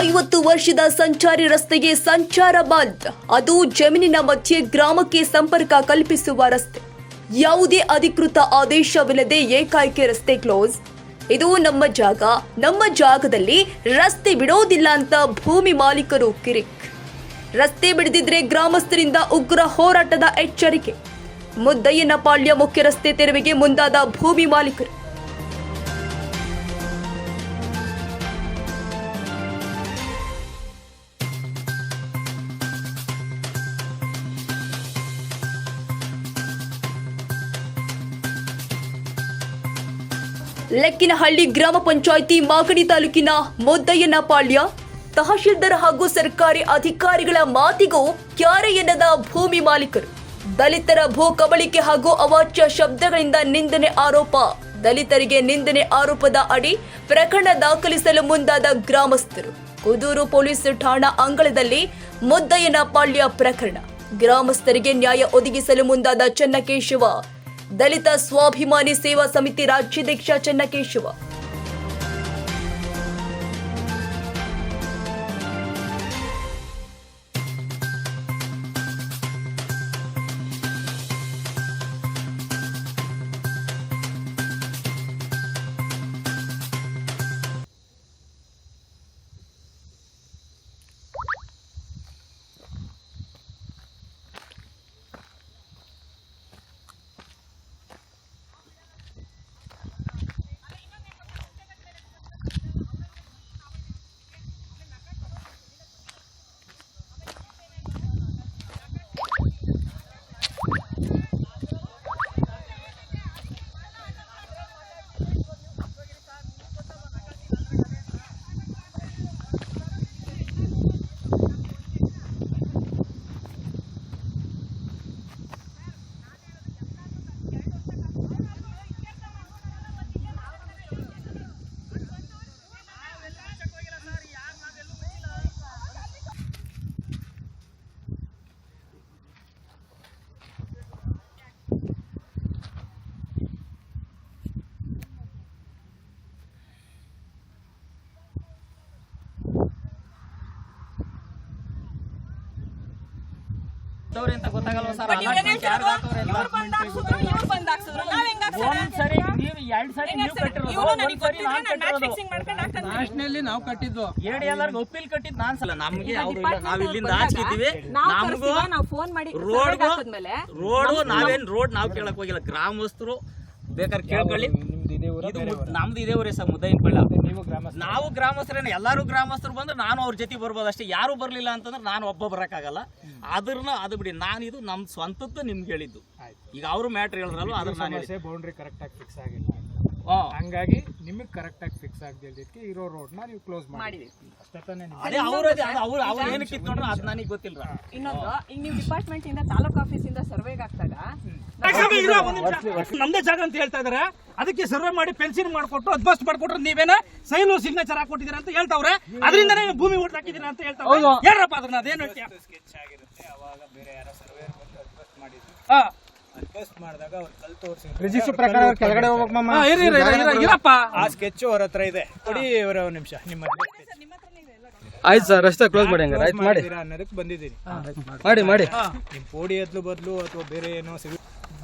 ಐವತ್ತು ವರ್ಷದ ಸಂಚಾರಿ ರಸ್ತೆಗೆ ಸಂಚಾರ ಬಂದ್. ಅದು ಜಮೀನಿನ ಮಧ್ಯೆ ಗ್ರಾಮಕ್ಕೆ ಸಂಪರ್ಕ ಕಲ್ಪಿಸುವ ರಸ್ತೆ. ಯಾವುದೇ ಅಧಿಕೃತ ಆದೇಶವಿಲ್ಲದೆ ಏಕಾಏಕಿ ರಸ್ತೆ ಕ್ಲೋಸ್. ಇದು ನಮ್ಮ ಜಾಗ. ನಮ್ಮ ಜಾಗದಲ್ಲಿ ರಸ್ತೆ ಬಿಡೋದಿಲ್ಲ ಅಂತ ಭೂಮಿ ಮಾಲೀಕರು ಕಿರಿಕ್. ರಸ್ತೆ ಬಿಡದಿದ್ರೆ ಗ್ರಾಮಸ್ಥರಿಂದ ಉಗ್ರ ಹೋರಾಟದ ಎಚ್ಚರಿಕೆ. ಮುದ್ದಯ್ಯನಪಾಳ್ಯ ಮುಖ್ಯ ರಸ್ತೆ ತೆರವಿಗೆ ಮುಂದಾದ ಭೂಮಿ ಮಾಲೀಕರು. ಲೆಕ್ಕಿನಹಳ್ಳಿ ಗ್ರಾಮ ಪಂಚಾಯಿತಿ ಮಾಗಡಿ ತಾಲೂಕಿನ ಮುದ್ದಯ್ಯನಪಾಳ್ಯ. ತಹಶೀಲ್ದಾರ್ ಹಾಗೂ ಸರ್ಕಾರಿ ಅಧಿಕಾರಿಗಳ ಮಾತಿಗೂ ಕ್ಯಾರೆ ಎನ್ನದ ಭೂಮಿ ಮಾಲೀಕರು. ದಲಿತರ ಭೂ ಕಬಳಿಕೆ ಹಾಗೂ ಅವಾಚ್ಯ ಶಬ್ದಗಳಿಂದ ನಿಂದನೆ ಆರೋಪ. ದಲಿತರಿಗೆ ನಿಂದನೆ ಆರೋಪದ ಅಡಿ ಪ್ರಕರಣ ದಾಖಲಿಸಲು ಮುಂದಾದ ಗ್ರಾಮಸ್ಥರು. ಕುದೂರು ಪೊಲೀಸ್ ಠಾಣಾ ಅಂಗಳದಲ್ಲಿ ಮುದ್ದಯ್ಯನಪಾಳ್ಯ ಪ್ರಕರಣ. ಗ್ರಾಮಸ್ಥರಿಗೆ ನ್ಯಾಯ ಒದಗಿಸಲು ಮುಂದಾದ ಚೆನ್ನಕೇಶವ. ದಲಿತ ಸ್ವಾಭಿಮಾನಿ ಸೇವಾ ಸಮಿತಿ ರಾಜ್ಯಾಧ್ಯಕ್ಷ ಚೆನ್ನಕೇಶವ. ನ್ಯಾಷನಲ್ಲಿ ನಾವು ಕಟ್ಟಿದ್ವು. ಏಡಿ ಎಲ್ಲಾರ್ಗು ಒಪ್ಪಿಲ್ ಕಟ್ಟಿದ್ ನಾನ್ ಸಲ ನಮ್ಗೆ ನಾವ್ ಇಲ್ಲಿಂದ ನಮಗೂ ಮಾಡಿ ರೋಡ್ ರೋಡ್ ನಾವೇನ್ ರೋಡ್ ನಾವ್ ಕೇಳಕ್ ಹೋಗಿಲ್ಲ. ಗ್ರಾಮಸ್ಥರು ಬೇಕಾದ್ರೆ ಕೇಳ್ಕೊಳ್ಳಿ. ನಿಮ್ದು ಇದೇ ಊರ ಸರ್ ಮುದ್ದಯ್ಯನಪಳ್ಳ ನೀವು ಗ್ರಾಮಸ್ಥರು. ನಾವು ಗ್ರಾಮಸ್ಥರೇನೆ ಎಲ್ಲರೂ ಗ್ರಾಮಸ್ಥರು ಬಂದ್ರೆ ನಾನು ಅವ್ರ ಜೊತೆ ಬರ್ಬೋದು ಅಷ್ಟೇ ಯಾರು ಬರ್ಲಿಲ್ಲ ಅಂತಂದ್ರೆ ನಾನು ಒಬ್ಬ ಬರಕ್ಕಾಗಲ್ಲ. ಅದ್ರನ್ನ ಅದು ಬಿಡಿ ನಾನು ಇದು ನಮ್ ಸ್ವಂತದ್ದು ನಿಮ್ಗೆ ಹೇಳಿದ್ದು. ಈಗ ಅವರು ಮ್ಯಾಟ್ರ್ ಹೇಳಿದ್ರಲ್ಲ ಅದ್ರ ಬೌಂಡ್ರಿ ಕರೆಕ್ಟಾಗಿ ಫಿಕ್ಸ್ ಆಗಿಲ್ಲ. ಹಂಗಾಗಿ ನಿಮಗೆ ಕರೆಕ್ಟ್ ಆಗಿ ಫಿಕ್ಸ್ ಆಗದಿದ್ದಕ್ಕೆ ಇರೋ ರೋಡ್ನ ನೀವು ಕ್ಲೋಸ್ ಮಾಡಿ. ಅಷ್ಟೇ ತಾನೇ ನಿಮ್ಗೆ? ಅದೇ ಅವ್ರ ಅವ್ರು ಅವ್ರು ಏನಕ್ಕೆ ಕಿತ್ಕೊಂಡ್ರೆ ಅದು ನನಗೆ ಗೊತ್ತಿಲ್ಲ ಇನ್ನೊಂದು ಈಗ ನೀವು ಡಿಪಾರ್ಟ್ಮೆಂಟ್ ಇಂದ ತಾಲೂಕ್ ಆಫೀಸ್ ಇಂದ ಸರ್ವೆಗೆ ಹಾಕ್ದಾಗ ನಮ್ದೇ ಜಾಗ ಅಂತ ಹೇಳ್ತಾ ಇದಾರೆ. ಅದಕ್ಕೆ ಸರ್ವೆ ಮಾಡಿ ಪೆನ್ಸಿಲ್ ಮಾಡ್ಕೊಟ್ಟು ಅದ್ಬಸ್ಟ್ ಮಾಡ್ಕೊಟ್ರೆ ನೀವೇನ ಸೈನು ಸಿಗ್ನೇಚರ್ ಹಾಕೊಟ್ಟಿದ್ದೀರಾ ಅಂತ ಹೇಳ್ತಾವ್ರೆ. ಅದರಿಂದನೇ ಭೂಮಿ ಓಟ್ ಹಾಕಿದೀರ ಅಂತ ಹೇಳ್ತಾವ್ರೆ. ಹೇಳ್ರಪ್ಪ ಅದನ್ನ ಅದೇನು ಹೇಳ್ತೀಯ? ಮಾಡಿದಾಗ ಅವ್ರು ಕಲ್ ತೋರಿಸಿ ರಿಜಿಸ್ಟರ್ ಪ್ರಕಾರ ಕೆಳಗಡೆ ಹೋಗ್ಬೇಕು ಮಾಮ. ಇರಿ, ಇರಿ, ಇರಿ, ಇರಿ, ಇರಪ್ಪ. ಆ ಸ್ಕೆಚ್ ಅವ್ರ ಹತ್ರ ಇದೆ. ಕೊಡಿ ಇವರ ಒಂದ್ ನಿಮಿಷ ನಿಮ್ಮ ಆಯ್ತು ಸರ್ ರಸ್ತೆ ಕ್ಲೋಸ್ ಮಾಡಿ ಹಂಗಾರೆ. ಆಯ್ತು ಮಾಡಿ. ಅನ್ನೋದಕ್ಕೆ ಬಂದಿದ್ದೀನಿ. ಮಾಡಿ ಮಾಡಿ. ನಿಮ್ಮ ಪೋಡಿ ಎದ್ಲು ಬದಲು ಅಥವಾ ಬೇರೆ ಏನೋ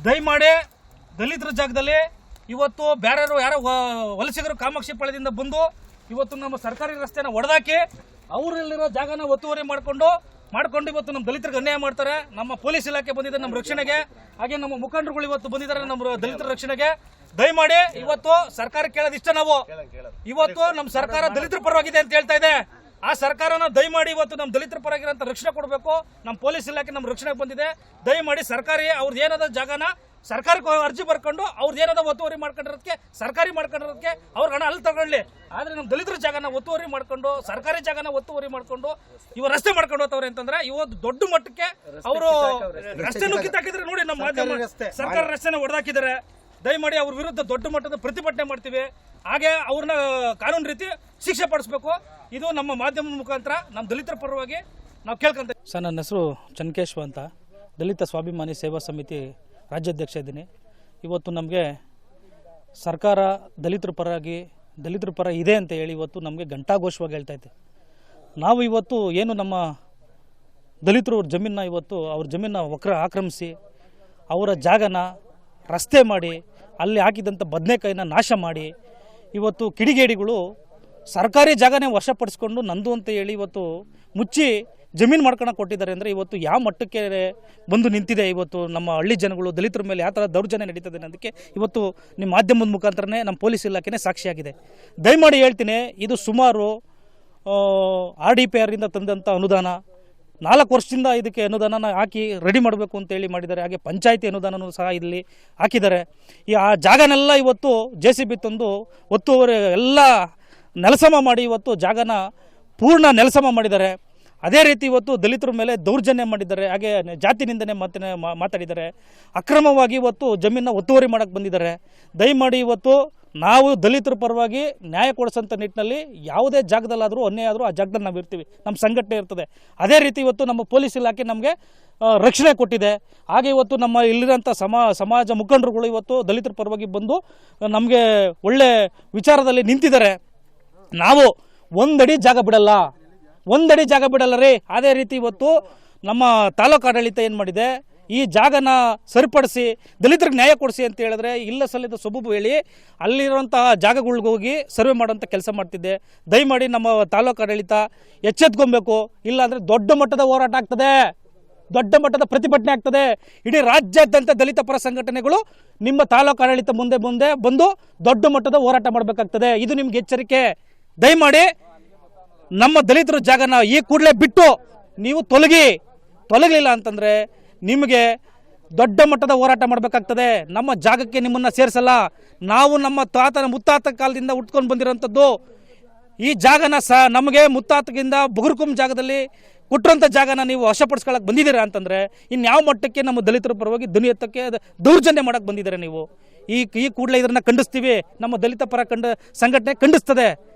ದಯಮಾಡಿ ದಲಿತರ ಜಾಗದಲ್ಲಿ ಇವತ್ತು ಬೇರೆಯವರು ಯಾರೋ ವ- ವಲಸಿಗರು ಕಾಮಾಕ್ಷಿ ಪಾಳ್ಯದಿಂದ ಬಂದು ಇವತ್ತು ನಮ್ಮ ಸರ್ಕಾರಿ ರಸ್ತೆನ ಒಡೆದಾಕಿ ಅವರಲ್ಲಿರೋ ಜಾಗನ ಒತ್ತುವರಿ ಮಾಡಿಕೊಂಡು ಮಾಡ್ಕೊಂಡು ಇವತ್ತು ನಮ್ಮ ದಲಿತರಿಗೆ ಅನ್ಯಾಯ ಮಾಡ್ತಾರೆ. ನಮ್ಮ ಪೊಲೀಸ್ ಇಲಾಖೆ ಬಂದಿದೆ ನಮ್ಮ ರಕ್ಷಣೆಗೆ. ಹಾಗೆ ನಮ್ಮ ಮುಖಂಡರುಗಳು ಇವತ್ತು ಬಂದಿದ್ದಾರೆ ನಮ್ಮ ದಲಿತರ ರಕ್ಷಣೆಗೆ. ದಯಮಾಡಿ ಇವತ್ತು ಸರ್ಕಾರ ಕೇಳೋದಿಷ್ಟ ನಾವು. ಇವತ್ತು ನಮ್ಮ ಸರ್ಕಾರ ದಲಿತರ ಪರವಾಗಿದೆ ಅಂತ ಹೇಳ್ತಾ ಇದೆ. ಆ ಸರ್ಕಾರನ ದಯಮಾಡಿ ಇವತ್ತು ನಮ್ಮ ದಲಿತರ ಪರವಾಗಿರೋಂಥ ರಕ್ಷಣೆ ಕೊಡಬೇಕು. ನಮ್ಮ ಪೊಲೀಸ್ ಇಲಾಖೆ ನಮ್ಮ ರಕ್ಷಣೆಗೆ ಬಂದಿದೆ. ದಯಮಾಡಿ ಸರ್ಕಾರಿ ಅವ್ರದ್ದು ಏನಾದ ಜಾಗನ ಸರ್ಕಾರಕ್ಕೆ ಅರ್ಜಿ ಬರ್ಕೊಂಡು ಅವ್ರದ್ದು ಏನಾದ್ರೂ ಒತ್ತುವರಿ ಮಾಡ್ಕೊಂಡಿರೋದಕ್ಕೆ ಸರ್ಕಾರಿ ಮಾಡ್ಕೊಂಡಿರೋದಕ್ಕೆ ಅವ್ರ ಹಣ ಅಲ್ಲಿ ತಗೊಳ್ಳಿ. ಆದ್ರೆ ನಮ್ಮ ದಲಿತರ ಜಾಗನ ಒತ್ತುವರಿ ಮಾಡ್ಕೊಂಡು ಸರ್ಕಾರಿ ಜಾಗನ ಒತ್ತುವರಿ ಮಾಡ್ಕೊಂಡು ಇವ ರಸ್ತೆ ಮಾಡ್ಕೊಂಡು ಹೋಗ್ತವ್ರೆ ಅಂತಂದ್ರೆ ಇವತ್ತು ದೊಡ್ಡ ಮಟ್ಟಕ್ಕೆ ಅವರು ರಸ್ತೆನೂ ಕಿತ್ತಾಕಿದ್ರೆ ನೋಡಿ ನಮ್ಮ ಮಾಧ್ಯಮ ಸರ್ಕಾರ ರಸ್ತೆನ ಹೊಡೆದಾಕಿದ್ದಾರೆ ದಯಮಾಡಿ ಅವ್ರ ವಿರುದ್ಧ ದೊಡ್ಡ ಮಟ್ಟದ ಪ್ರತಿಭಟನೆ ಮಾಡ್ತೀವಿ. ಹಾಗೆ ಅವ್ರನ್ನ ಕಾನೂನು ರೀತಿ ಶಿಕ್ಷೆ ಪಡಿಸ್ಬೇಕು. ಇದು ನಮ್ಮ ಮಾಧ್ಯಮದ ಮುಖಾಂತರ ನಮ್ಮ ದಲಿತರ ಪರವಾಗಿ ನಾವು ಕೇಳ್ಕೊಂತ ಸರ್ ನನ್ನ ಹೆಸರು ಚನ್ಕೇಶ್ವ ಅಂತ. ದಲಿತ ಸ್ವಾಭಿಮಾನಿ ಸೇವಾ ಸಮಿತಿ ರಾಜ್ಯಾಧ್ಯಕ್ಷ ಇದ್ದೀನಿ. ಇವತ್ತು ನಮಗೆ ಸರ್ಕಾರ ದಲಿತರ ಪರವಾಗಿ, ದಲಿತರ ಪರ ಇದೆ ಅಂತ ಹೇಳಿ ಇವತ್ತು ನಮಗೆ ಘಂಟಾಘೋಷವಾಗಿ ಹೇಳ್ತಾ ಇದೆ ನಾವು ಇವತ್ತು ಏನು ನಮ್ಮ ದಲಿತರು ಜಮೀನನ್ನ ಇವತ್ತು ಅವ್ರ ಜಮೀನನ್ನ ವಕ್ರ ಆಕ್ರಮಿಸಿ, ಅವರ ಜಾಗನ ರಸ್ತೆ ಮಾಡಿ, ಅಲ್ಲಿ ಹಾಕಿದಂಥ ಬದನೆಕಾಯಿನ ನಾಶ ಮಾಡಿ, ಇವತ್ತು ಕಿಡಿಗೇಡಿಗಳು ಸರ್ಕಾರಿ ಜಾಗನೇ ವಶಪಡಿಸ್ಕೊಂಡು ನಂದು ಅಂತ ಹೇಳಿ ಇವತ್ತು ಮುಚ್ಚಿ ಜಮೀನು ಮಾಡ್ಕೊಂಡು ಕೊಟ್ಟಿದ್ದಾರೆ ಅಂದರೆ ಇವತ್ತು ಯಾವ ಮಟ್ಟಕ್ಕೆ ಬಂದು ನಿಂತಿದೆ ಇವತ್ತು ನಮ್ಮ ಹಳ್ಳಿ ಜನಗಳು, ದಲಿತರ ಮೇಲೆ ಯಾವ ಥರ ದೌರ್ಜನ್ಯ ನಡೀತದೆ ಅನ್ನೋದಕ್ಕೆ ಇವತ್ತು ನಿಮ್ಮ ಮಾಧ್ಯಮದ ಮುಖಾಂತರನೇ ನಮ್ಮ ಪೊಲೀಸ್ ಇಲಾಖೆನೇ ಸಾಕ್ಷಿಯಾಗಿದೆ. ದಯಮಾಡಿ ಹೇಳ್ತೀನಿ, ಇದು ಸುಮಾರು ಆರ್ ಡಿ ಪಿ ಆರಿಂದ ತಂದಂಥ ಅನುದಾನ. ನಾಲ್ಕು ವರ್ಷದಿಂದ ಇದಕ್ಕೆ ಅನುದಾನನ ಹಾಕಿ ರೆಡಿ ಮಾಡಬೇಕು ಅಂತೇಳಿ ಮಾಡಿದ್ದಾರೆ. ಹಾಗೆ ಪಂಚಾಯತಿ ಅನುದಾನನೂ ಸಹ ಇಲ್ಲಿ ಹಾಕಿದ್ದಾರೆ. ಈ ಆ ಜಾಗನೆಲ್ಲ ಇವತ್ತು ಜೆ ಸಿ ಬಿ ತಂದು ಒತ್ತುವರಿ ಎಲ್ಲ ನೆಲಸಮ ಮಾಡಿ ಇವತ್ತು ಜಾಗನ ಪೂರ್ಣ ನೆಲಸಮ ಮಾಡಿದ್ದಾರೆ. ಅದೇ ರೀತಿ ಇವತ್ತು ದಲಿತರ ಮೇಲೆ ದೌರ್ಜನ್ಯ ಮಾಡಿದ್ದಾರೆ. ಹಾಗೆ ಜಾತಿ ನಿಂದನೆ ಮಾತನೆ ಮಾತಾಡಿದ್ದಾರೆ. ಅಕ್ರಮವಾಗಿ ಇವತ್ತು ಜಮೀನನ್ನ ಒತ್ತುವರಿ ಮಾಡಕ್ಕೆ ಬಂದಿದ್ದಾರೆ. ದಯಮಾಡಿ ಇವತ್ತು ನಾವು ದಲಿತರ ಪರವಾಗಿ ನ್ಯಾಯ ಕೊಡಿಸೋಂಥ ನಿಟ್ಟಿನಲ್ಲಿ ಯಾವುದೇ ಜಾಗದಲ್ಲಾದರೂ ಅನ್ಯಾಯ ಆದರೂ ಆ ಜಾಗದಲ್ಲಿ ನಾವು ಇರ್ತೀವಿ. ನಮ್ಮ ಸಂಘಟನೆ ಇರ್ತದೆ. ಅದೇ ರೀತಿ ಇವತ್ತು ನಮ್ಮ ಪೊಲೀಸ್ ಇಲಾಖೆ ನಮಗೆ ರಕ್ಷಣೆ ಕೊಟ್ಟಿದೆ. ಹಾಗೆ ಇವತ್ತು ನಮ್ಮ ಇಲ್ಲಿರೋಂಥ ಸಮಾ, ಸಮಾಜ ಮುಖಂಡರುಗಳು ಇವತ್ತು ದಲಿತರ ಪರವಾಗಿ ಬಂದು ನಮಗೆ ಒಳ್ಳೆ ವಿಚಾರದಲ್ಲಿ ನಿಂತಿದ್ದಾರೆ. ನಾವು ಒಂದಡಿ ಜಾಗ ಬಿಡಲ್ಲ. ಒಂದಡಿ ಜಾಗ ಬಿಡಲ್ಲ ರೀ. ಅದೇ ರೀತಿ ಇವತ್ತು ನಮ್ಮ ತಾಲೂಕು ಆಡಳಿತ ಏನು ಮಾಡಿದೆ? ಈ ಜಾಗನ ಸರಿಪಡಿಸಿ, ದಲಿತರಿಗೆ ನ್ಯಾಯ ಕೊಡಿಸಿ ಅಂತ ಹೇಳಿದ್ರೆ ಇಲ್ಲ ಸಲ್ಲಿದ ಸೊಬಬು ಹೇಳಿ ಅಲ್ಲಿರುವಂತಹ ಜಾಗಗಳಿಗೆ ಹೋಗಿ ಸರ್ವೆ ಮಾಡುವಂಥ ಕೆಲಸ ಮಾಡ್ತಿದ್ದೆ. ದಯಮಾಡಿ ನಮ್ಮ ತಾಲೂಕು ಆಡಳಿತ ಎಚ್ಚೆತ್ಕೊಬೇಕು. ಇಲ್ಲಾಂದರೆ ದೊಡ್ಡ ಮಟ್ಟದ ಹೋರಾಟ ಆಗ್ತದೆ. ದೊಡ್ಡ ಮಟ್ಟದ ಪ್ರತಿಭಟನೆ ಆಗ್ತದೆ. ಇಡೀ ರಾಜ್ಯಾದ್ಯಂತ ದಲಿತ ಪರ ಸಂಘಟನೆಗಳು ನಿಮ್ಮ ತಾಲೂಕು ಆಡಳಿತ ಮುಂದೆ ಮುಂದೆ ಬಂದು ದೊಡ್ಡ ಮಟ್ಟದ ಹೋರಾಟ ಮಾಡಬೇಕಾಗ್ತದೆ. ಇದು ನಿಮ್ಗೆ ಎಚ್ಚರಿಕೆ. ದಯಮಾಡಿ ನಮ್ಮ ದಲಿತರ ಜಾಗನ ಈ ಕೂಡಲೇ ಬಿಟ್ಟು ನೀವು ತೊಲಗಿ, ತೊಲಗಲಿಲ್ಲ ಅಂತಂದ್ರೆ ನಿಮಗೆ ದೊಡ್ಡ ಮಟ್ಟದ ಹೋರಾಟ ಮಾಡಬೇಕಾಗ್ತದೆ. ನಮ್ಮ ಜಾಗಕ್ಕೆ ನಿಮ್ಮನ್ನ ಸೇರಿಸಲ್ಲ. ನಾವು ನಮ್ಮ ತಾತನ ಮುತ್ತಾತ ಕಾಲದಿಂದ ಉಟ್ಕೊಂಡು ಬಂದಿರೋಂಥದ್ದು. ಈ ಜಾಗನ ಸಹ ನಮಗೆ ಮುತ್ತಾತಗಿಂದ ಬುಗುರ್ಕುಂ ಜಾಗದಲ್ಲಿ ಕೊಟ್ಟಿರೋಂಥ ಜಾಗನ ನೀವು ವಶಪಡಿಸ್ಕೊಳ್ಳೋಕೆ ಬಂದಿದ್ದೀರಾ ಅಂತಂದ್ರೆ ಇನ್ಯಾವ ಮಟ್ಟಕ್ಕೆ ನಮ್ಮ ದಲಿತರ ಪರವಾಗಿ ಧ್ವನಿ ಎತ್ತಕ್ಕೆ ದೌರ್ಜನ್ಯ ಮಾಡಕ್ಕೆ ಬಂದಿದ್ದೀರಾ ನೀವು? ಈ ಈ ಕೂಡಲೇ ಇದನ್ನು ಖಂಡಿಸ್ತೀವಿ. ನಮ್ಮ ದಲಿತ ಪರ ಕಂಡ ಸಂಘಟನೆ ಖಂಡಿಸ್ತದೆ.